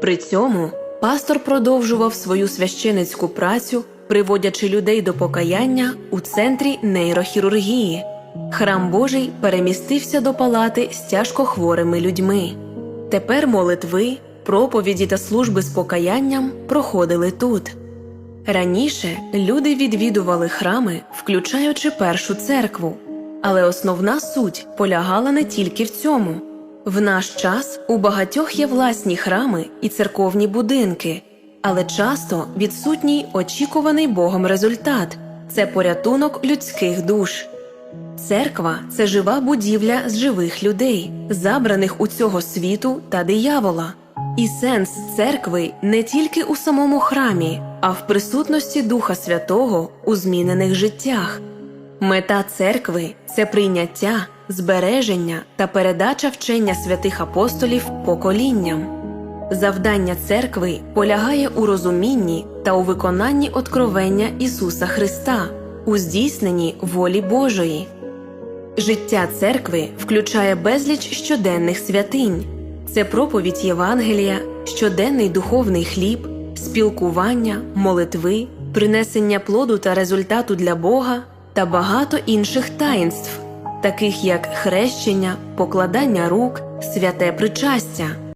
При цьому пастор продовжував свою священицьку працю, приводячи людей до покаяння у центрі нейрохірургії. Храм Божий перемістився до палати з тяжкохворими людьми. Тепер молитви, проповіді та служби з покаянням проходили тут. Раніше люди відвідували храми, включаючи першу церкву, але основна суть полягала не тільки в цьому. В наш час у багатьох є власні храми і церковні будинки, але часто відсутній очікуваний Богом результат це порятунок людських душ. Церква це жива будівля з живих людей, забраних у цього світу та диявола. І сенс церкви не тільки у самому храмі, а в присутності Духа Святого у змінених життях. Мета церкви це прийняття, збереження та передача вчення святих апостолів поколінням. Завдання церкви полягає у розумінні та у виконанні откровення Ісуса Христа, у здійсненні волі Божої. Життя церкви включає безліч щоденних святинь. Це проповідь Євангелія, щоденний духовний хліб, спілкування, молитви, принесення плоду та результату для Бога та багато інших таїнств, таких як хрещення, покладання рук, святе причастя.